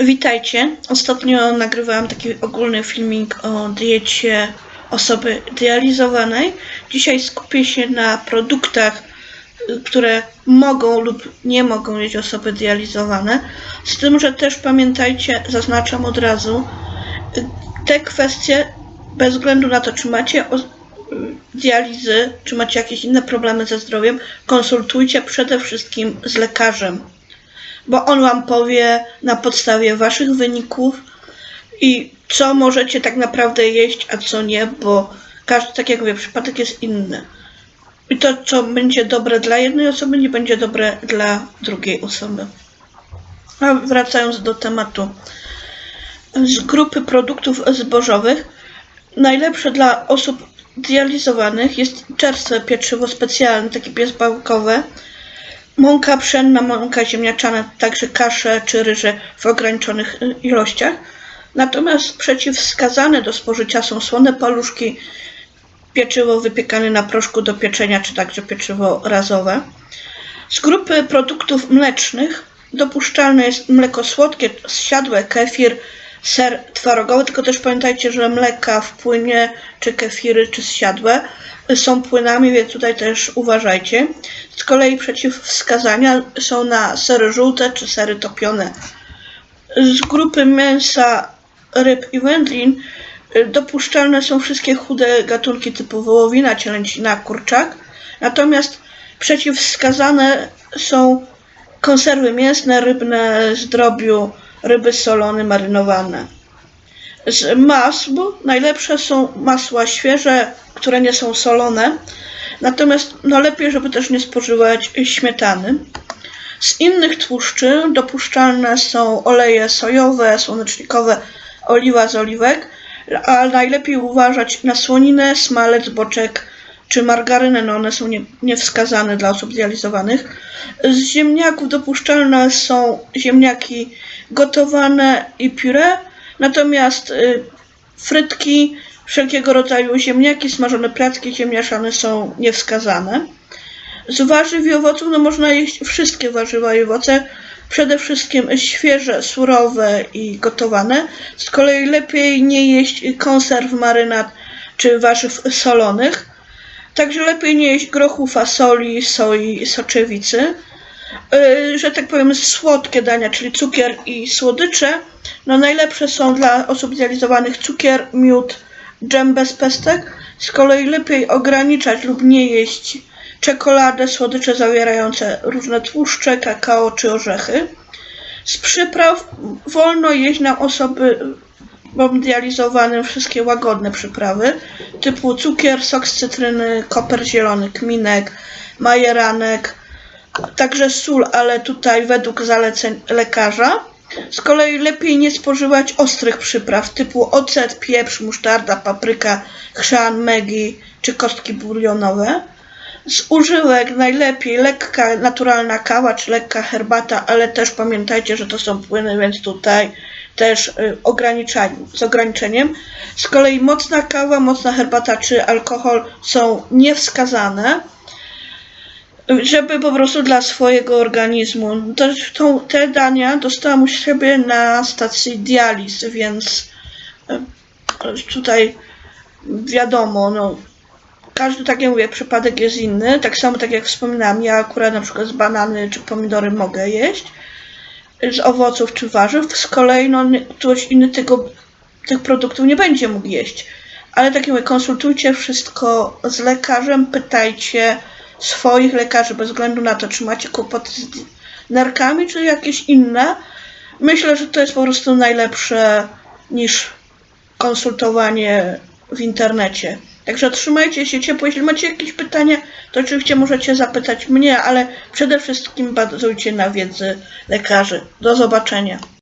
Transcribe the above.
Witajcie. Ostatnio nagrywałam taki ogólny filmik o diecie osoby dializowanej. Dzisiaj skupię się na produktach, które mogą lub nie mogą jeść osoby dializowane. Z tym, że też pamiętajcie, zaznaczam od razu, te kwestie bez względu na to, czy macie dializy, czy macie jakieś inne problemy ze zdrowiem, konsultujcie przede wszystkim z lekarzem bo on wam powie na podstawie waszych wyników i co możecie tak naprawdę jeść, a co nie, bo każdy, tak jak mówię, przypadek jest inny. I to, co będzie dobre dla jednej osoby, nie będzie dobre dla drugiej osoby. A wracając do tematu. Z grupy produktów zbożowych, najlepsze dla osób dializowanych jest czerstwe pieczywo specjalne, takie bezbałkowe, Mąka pszenna, mąka ziemniaczana, także kasze czy ryże w ograniczonych y, ilościach. Natomiast przeciwwskazane do spożycia są słone paluszki, pieczywo wypiekane na proszku do pieczenia, czy także pieczywo razowe. Z grupy produktów mlecznych dopuszczalne jest mleko słodkie, zsiadłe, kefir, ser twarogowy, tylko też pamiętajcie, że mleka w płynie, czy kefiry, czy zsiadłe są płynami, więc tutaj też uważajcie. Z kolei przeciwwskazania są na sery żółte, czy sery topione. Z grupy mięsa, ryb i wędlin y, dopuszczalne są wszystkie chude gatunki typu wołowina, cielęcina, kurczak. Natomiast przeciwwskazane są konserwy mięsne, rybne, zdrobiu, ryby solone, marynowane. Z masł najlepsze są masła świeże, które nie są solone. Natomiast no lepiej, żeby też nie spożywać śmietany. Z innych tłuszczy dopuszczalne są oleje sojowe, słonecznikowe, oliwa z oliwek, a najlepiej uważać na słoninę, smalec, boczek czy margarynę, no one są nie, niewskazane dla osób dializowanych. Z ziemniaków dopuszczalne są ziemniaki gotowane i puree, natomiast y, frytki, wszelkiego rodzaju ziemniaki, smażone placki ziemniaczane są niewskazane. Z warzyw i owoców no można jeść wszystkie warzywa i owoce, przede wszystkim świeże, surowe i gotowane. Z kolei lepiej nie jeść konserw, marynat czy warzyw solonych. Także lepiej nie jeść grochu, fasoli, soi, soczewicy. Yy, że tak powiem, słodkie dania, czyli cukier i słodycze. No najlepsze są dla osób dializowanych cukier, miód, dżem bez pestek. Z kolei lepiej ograniczać lub nie jeść czekoladę, słodycze zawierające różne tłuszcze, kakao czy orzechy. Z przypraw wolno jeść na osoby dializowane wszystkie łagodne przyprawy, typu cukier, sok z cytryny, koper zielony, kminek, majeranek, także sól, ale tutaj według zaleceń lekarza. Z kolei lepiej nie spożywać ostrych przypraw typu ocet, pieprz, musztarda, papryka, chrzan, megi czy kostki bulionowe. Z używek najlepiej lekka, naturalna kawa czy lekka herbata, ale też pamiętajcie, że to są płyny, więc tutaj też y, z ograniczeniem. Z kolei mocna kawa, mocna herbata czy alkohol są niewskazane żeby po prostu dla swojego organizmu. To, tą, te dania dostałam u siebie na stacji dializ, więc e, tutaj wiadomo, no, każdy, tak jak mówię, przypadek jest inny. Tak samo, tak jak wspominałam, ja akurat na przykład z banany czy pomidory mogę jeść, z owoców czy warzyw. Z kolei no, ktoś inny tego, tych produktów nie będzie mógł jeść. Ale tak jak mówię, konsultujcie wszystko z lekarzem, pytajcie swoich lekarzy bez względu na to, czy macie kłopoty z nerkami, czy jakieś inne. Myślę, że to jest po prostu najlepsze niż konsultowanie w internecie. Także trzymajcie się ciepło. Jeśli macie jakieś pytania, to oczywiście możecie zapytać mnie, ale przede wszystkim bazujcie na wiedzy lekarzy. Do zobaczenia.